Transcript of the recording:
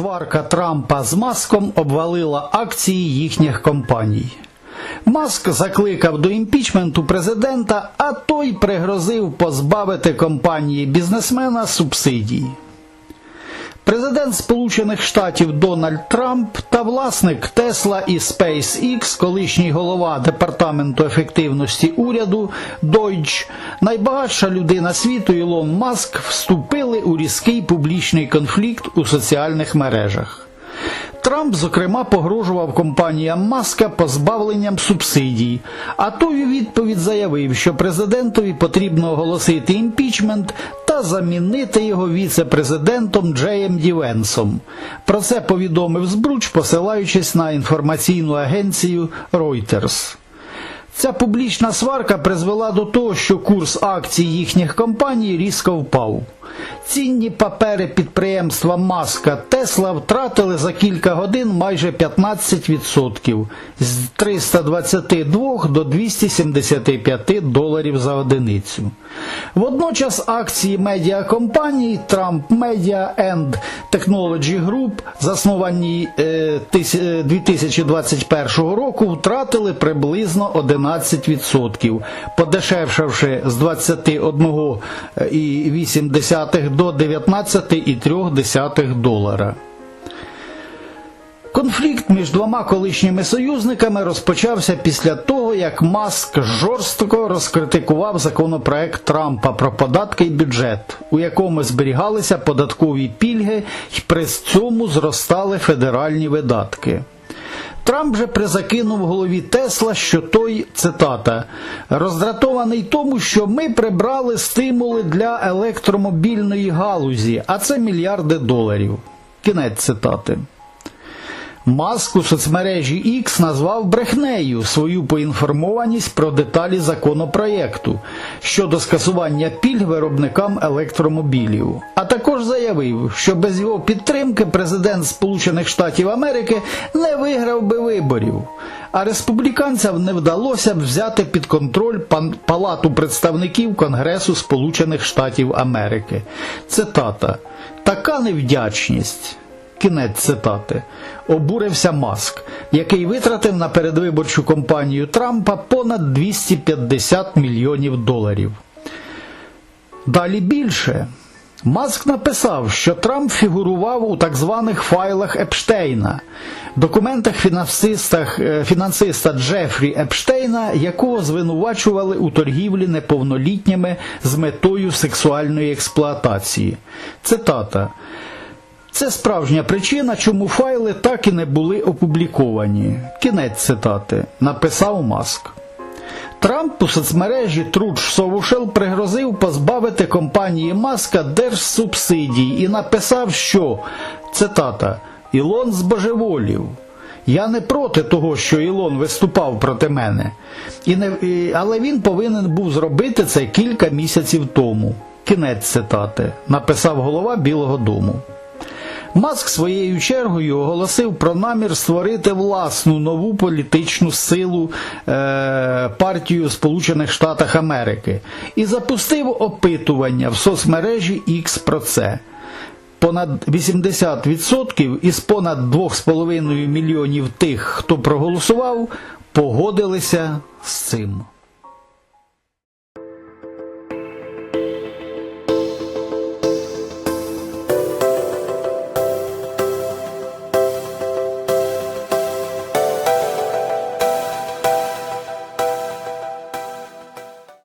Сварка Трампа з Маском обвалила акції їхніх компаній. Маск закликав до імпічменту президента, а той пригрозив позбавити компанії бізнесмена субсидій. Президент Сполучених Штатів Дональд Трамп та власник Тесла і SpaceX, колишній голова департаменту ефективності уряду Deutsche, найбагатша людина світу Ілон Маск вступили у різкий публічний конфлікт у соціальних мережах. Трамп, зокрема, погрожував компаніям Маска позбавленням субсидій, а той у відповідь заявив, що президентові потрібно оголосити імпічмент замінити його віце-президентом Джеєм Дівенсом. Про це повідомив Збруч, посилаючись на інформаційну агенцію Reuters. Ця публічна сварка призвела до того, що курс акцій їхніх компаній різко впав. Цінні папери підприємства Маска Тесла втратили за кілька годин майже 15% з 322 до 275 доларів за одиницю. Водночас акції медіакомпаній Trump Media and Technology Group, засновані е, е, 2021 року, втратили приблизно 11%, подешевшавши з 21,8 до 19,3 долара. Конфлікт між двома колишніми союзниками розпочався після того, як Маск жорстко розкритикував законопроект Трампа про податки і бюджет, у якому зберігалися податкові пільги і при цьому зростали федеральні видатки. Трамп же призакинув голові Тесла, що той, цитата, роздратований тому, що ми прибрали стимули для електромобільної галузі, а це мільярди доларів. Кінець цитати. Маск у соцмережі X назвав брехнею свою поінформованість про деталі законопроєкту щодо скасування пільг виробникам електромобілів, а також заявив, що без його підтримки президент Сполучених Штатів Америки не виграв би виборів, а республіканцям не вдалося б взяти під контроль Палату представників Конгресу Сполучених Штатів Америки. Цитата: Така невдячність. Кінець цитати. Обурився Маск, який витратив на передвиборчу кампанію Трампа понад 250 мільйонів доларів. Далі більше. Маск написав, що Трамп фігурував у так званих файлах Епштейна, документах е, фінансиста Джефрі Епштейна, якого звинувачували у торгівлі неповнолітніми з метою сексуальної експлуатації. Цитата. Це справжня причина, чому файли так і не були опубліковані. Кінець цитати. Написав Маск. Трамп у соцмережі Truth Social пригрозив позбавити компанії Маска держсубсидій і написав, що цитата Ілон збожеволів. Я не проти того, що Ілон виступав проти мене, і не, але він повинен був зробити це кілька місяців тому. Кінець цитати, написав голова Білого Дому. Маск своєю чергою оголосив про намір створити власну нову політичну силу е, партію Сполучених Штатів Америки і запустив опитування в соцмережі X про це. Понад 80% із понад 2,5 мільйонів тих, хто проголосував, погодилися з цим.